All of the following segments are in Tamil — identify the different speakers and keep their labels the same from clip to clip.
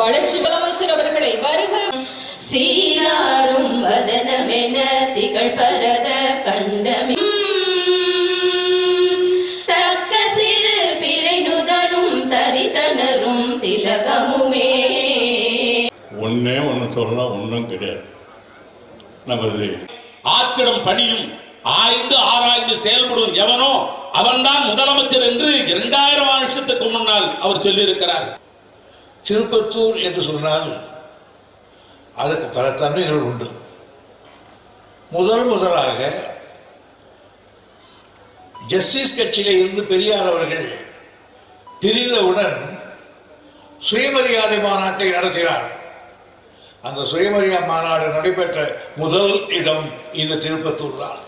Speaker 1: வளர்ச்சி முதலமைச்சர் அவர்களை வருக.
Speaker 2: சீராரும் வதனமென திகழ் பரத கண்டமி. தக்க சிறு பிறை நுதலும் தரித்தனரும் திலகமுமே.
Speaker 3: ஒண்ணே ஒன்று சொல்லலாம் ஒன்றும் கிடையாது. நமது
Speaker 4: ஆற்றிடம் பணியும் ஆய்ந்து ஆராய்ந்து செயல்படும் எவனோ அவன்தான் முதலமைச்சர் என்று இரண்டாயிரம் வருஷத்துக்கு முன்னால் அவர் சொல்லியிருக்கிறார்.
Speaker 5: திருப்பத்தூர் என்று சொன்னால் அதற்கு பல தன்மைகள் உண்டு. முதல் முதலாக ஜஸ்டிஸ் கட்சியில இருந்து பெரியார் அவர்கள் பிரிந்தவுடன் சுயமரியாதை மாநாட்டை நடத்தினார். அந்த சுயமரியா மாநாடு நடைபெற்ற முதல் இடம் இந்த திருப்பத்தூர் தான்.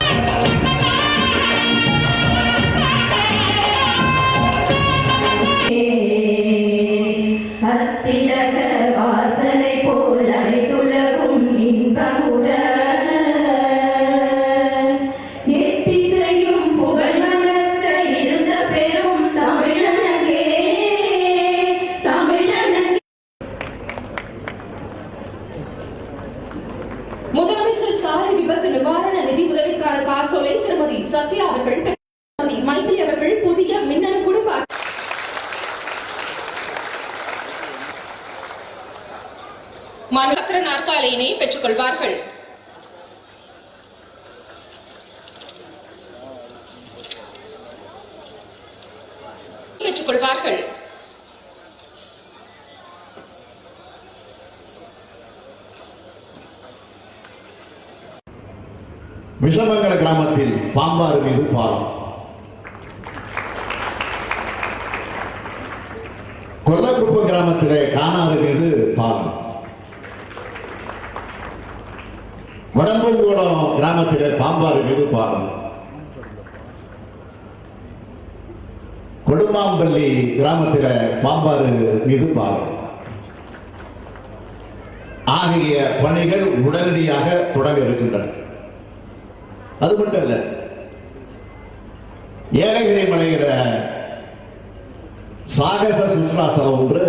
Speaker 1: மண்சக்கர நாற்காலியினை பெற்றுக் கொள்வார்கள் பெற்றுக் கொள்வார்கள்
Speaker 6: விஷமங்கல கிராமத்தில் பாம்பாறு மீது பாலம். கொல்லக்குப்பம் கிராமத்திலே காணாறு மீது பாலம். வடம்பூங்குளம் கிராமத்தில் பாம்பாறு மீது பாலம் கொடுமாம்பள்ளி கிராமத்தில் பாம்பாறு மீது பாலம் ஆகிய பணிகள் உடனடியாக தொடங்க இருக்கின்றன அது மட்டும் இல்லை ஏலகிரி மலையில சாகச சுற்றுலாஸ்தலம் ஒன்று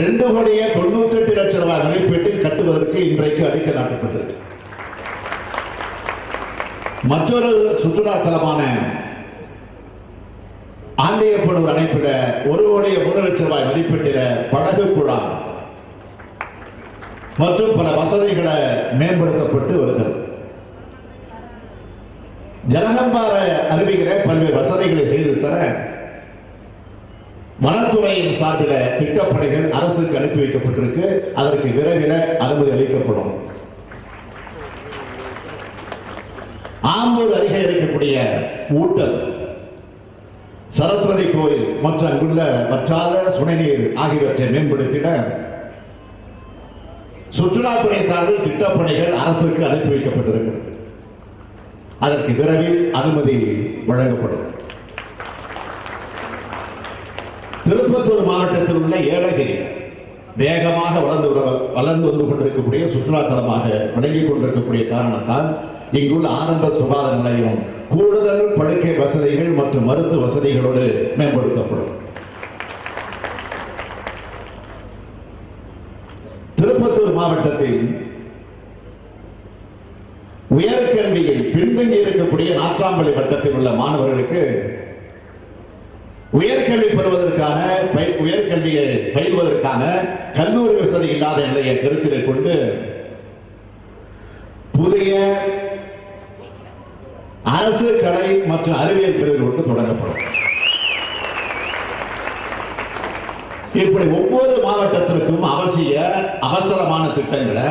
Speaker 6: ரெண்டு கோடியே தொண்ணூத்தி எட்டு லட்சம் ரூபாய் மதிப்பீட்டில் கட்டுவதற்கு இன்றைக்கு அடிக்கல் நாட்டப்பட்டிருக்கு மற்றொரு சுற்றுலா தலமான ஆண்டியப்பனூர் அணைப்பில் ஒரு கோடியே மூணு லட்சம் ரூபாய் மதிப்பீட்டில் படகு குழாம். மற்றும் பல வசதிகளை மேம்படுத்தப்பட்டு வருகிறது. ஜலகம்பார அருவிகளை பல்வேறு வசதிகளை செய்து தர வனத்துறையின் சார்பில் திட்டப்பணிகள் அரசுக்கு அனுப்பி வைக்கப்பட்டிருக்கு. அதற்கு விரைவில் அனுமதி அளிக்கப்படும். ஆம்பூர் அருகே இருக்கக்கூடிய ஊட்டல் சரஸ்வதி கோயில் மற்றும் அங்குள்ள வற்றாத சுனைநீர் ஆகியவற்றை மேம்படுத்திட சுற்றுலாத்துறை சார்பில் திட்டப்பணிகள் அரசுக்கு அனுப்பி வைக்கப்பட்டிருக்கிறது. அதற்கு விரைவில் அனுமதி வழங்கப்படும். திருப்பத்தூர் மாவட்டத்தில் உள்ள ஏலகிரி வேகமாக வளர்ந்து வளர்ந்து வந்து கொண்டிருக்கக்கூடிய சுற்றுலாத்தலமாக விளங்கிக் கொண்டிருக்கக்கூடிய காரணத்தால் இங்குள்ள ஆரம்ப சுகாதார நிலையம் கூடுதல் படுக்கை வசதிகள் மற்றும் மருத்துவ வசதிகளோடு மேம்படுத்தப்படும். திருப்பத்தூர் மாவட்டத்தில் உயர்கல்வியில் பின்தங்கி இருக்கக்கூடிய நாற்றாம்பள்ளி வட்டத்தில் உள்ள மாணவர்களுக்கு பெறுவதற்கான பயிர் உயர்கல்வியை பயில்வதற்கான கல்லூரி வசதி இல்லாத நிலையை கருத்தில் கொண்டு புதிய அரசு கலை மற்றும் அறிவியல் கல்லூரி ஒன்று தொடங்கப்படும். இப்படி ஒவ்வொரு மாவட்டத்திற்கும் அவசிய அவசரமான திட்டங்களை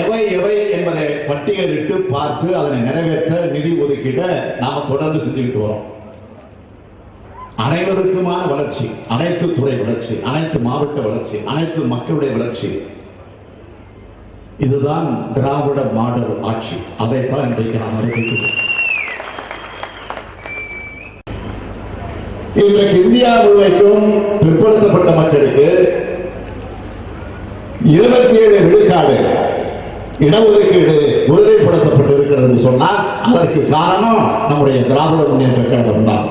Speaker 6: எவை எவை என்பதை பட்டியலிட்டு பார்த்து அதனை நிறைவேற்ற நிதி ஒதுக்கீட நாம தொடர்ந்து செஞ்சுக்கிட்டு வரோம். அனைவருக்குமான வளர்ச்சி அனைத்து துறை வளர்ச்சி அனைத்து மாவட்ட வளர்ச்சி அனைத்து மக்களுடைய வளர்ச்சி. இதுதான் திராவிட மாடல் ஆட்சி. அதைத்தான் இன்றைக்கு நாம் நடத்திட்டு இன்றைக்கு இந்தியா முழுமைக்கும் பிற்படுத்தப்பட்ட மக்களுக்கு இருபத்தி ஏழு விழுக்காடு இடஒதுக்கீடு உறுதிப்படுத்தப்பட்டு இருக்கிறது சொன்னால் அதற்கு காரணம் நம்முடைய திராவிட முன்னேற்ற கழகம் தான்.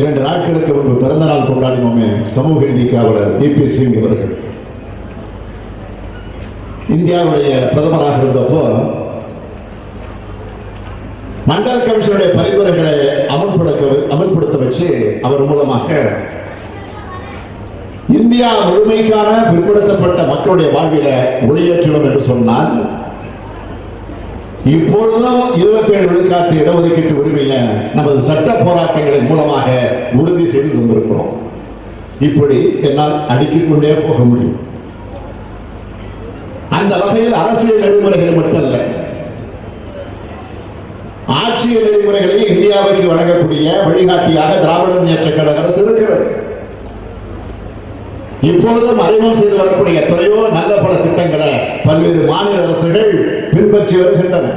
Speaker 6: இரண்டு நாட்களுக்கு முன்பு பிறந்த நாள் கொண்டாடினோமே சமூக நீதி காவலர் பி சிங் அவர்கள். இந்தியாவுடைய பிரதமராக இருந்தப்போ மண்டல் கமிஷனுடைய பரிந்துரைகளை அமல்படுத்த அமல்படுத்த வச்சு அவர் மூலமாக இந்தியா முழுமைக்கான பிற்படுத்தப்பட்ட மக்களுடைய வாழ்வில ஒளியேற்றணும் என்று சொன்னால் இப்பொழுதும் இருபத்தி ஏழு விழுக்காட்டு இடஒதுக்கீட்டு உரிமையில நமது சட்ட போராட்டங்களின் மூலமாக உறுதி செய்து தந்திருக்கிறோம். இப்படி என்னால் அடுக்கிக் கொண்டே போக முடியும். அந்த வகையில் அரசியல் நெறிமுறைகள் மட்டுமல்ல. ஆட்சி நெறிமுறைகளை இந்தியாவுக்கு வழங்கக்கூடிய வழிகாட்டியாக திராவிட முன்னேற்ற கழக அரசு இருக்கிறது. இப்போதும் அறிமுகம் செய்து வரக்கூடிய எத்தனையோ நல்ல பல திட்டங்களை பல்வேறு மாநில அரசுகள் பின்பற்றி வருகின்றன.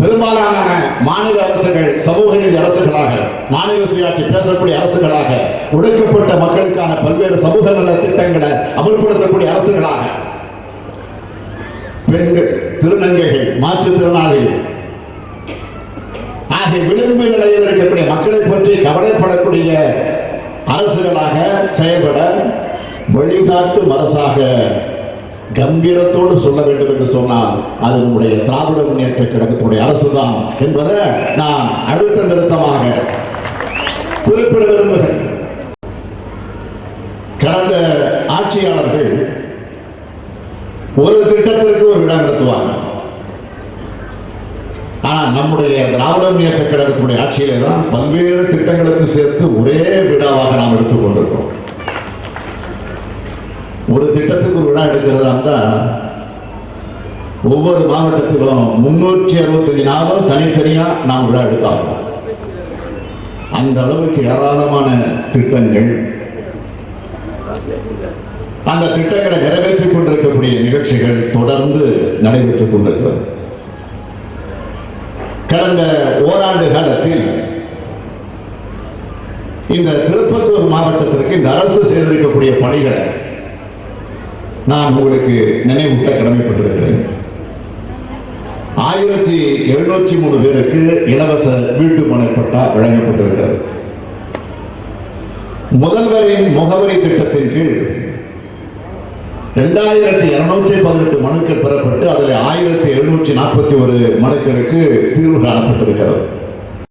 Speaker 6: பெரும்பாலான மாநில அரசுகள் சமூக நீதி அரசுகளாக மாநில சுயாட்சி பேசக்கூடிய அரசுகளாக ஒடுக்கப்பட்ட மக்களுக்கான பல்வேறு சமூக நல திட்டங்களை அமல்படுத்தக்கூடிய அரசுகளாக பெண்கள் திருநங்கைகள் மாற்றுத்திறனாளிகள் ஆகிய விளிம்பு நிலையில் இருக்கக்கூடிய மக்களை பற்றி கவலைப்படக்கூடிய அரசுகளாக செயல்பட வழிகாட்டு அரசாக கம்பீரத்தோடு சொல்ல வேண்டும் என்று சொன்னால் அது நம்முடைய திராவிட முன்னேற்ற கழகத்துடைய அரசுதான் என்பதை நான் அழுத்த நிறுத்தமாக குறிப்பிட விரும்புகிறேன். கடந்த ஆட்சியாளர்கள் ஒரு திட்டத்திற்கு ஒரு விழா நடத்துவார் நம்முடைய திராவிட முன்னேற்ற கழகத்தினுடைய ஆட்சியிலே தான் பல்வேறு திட்டங்களுக்கும் சேர்த்து ஒரே விழாவாக நாம் எடுத்துக்கொண்டிருக்கிறோம் ஒரு திட்டத்துக்கு ஒரு விழா எடுக்கிறதா இருந்தால் ஒவ்வொரு மாவட்டத்திலும் முன்னூற்றி அறுபத்தஞ்சு நாளும் தனித்தனியாக நாம் விழா எடுத்தாகும் அந்த அளவுக்கு ஏராளமான திட்டங்கள் அந்த திட்டங்களை நிறைவேற்றிக் கொண்டிருக்கக்கூடிய நிகழ்ச்சிகள் தொடர்ந்து நடைபெற்றுக் கொண்டிருக்கிறது. கடந்த ஓராண்டு காலத்தில் இந்த திருப்பத்தூர் மாவட்டத்திற்கு இந்த அரசு செய்திருக்கக்கூடிய பணிகளை நான் உங்களுக்கு நினைவூட்ட கடமைப்பட்டிருக்கிறேன். ஆயிரத்தி எழுநூற்றி மூணு பேருக்கு இலவச வீட்டு மனைப்பட்டா வழங்கப்பட்டிருக்கிறது. முதல்வரின் முகவரி திட்டத்தின் கீழ் ரெண்டாயிரத்தி இருநூற்றி பதினெட்டு மனுக்கள் பெறப்பட்டு அதில் ஆயிரத்தி எழுநூற்றி நாற்பத்தி ஒரு மனுக்களுக்கு தீர்வு காணப்பட்டிருக்கிறது.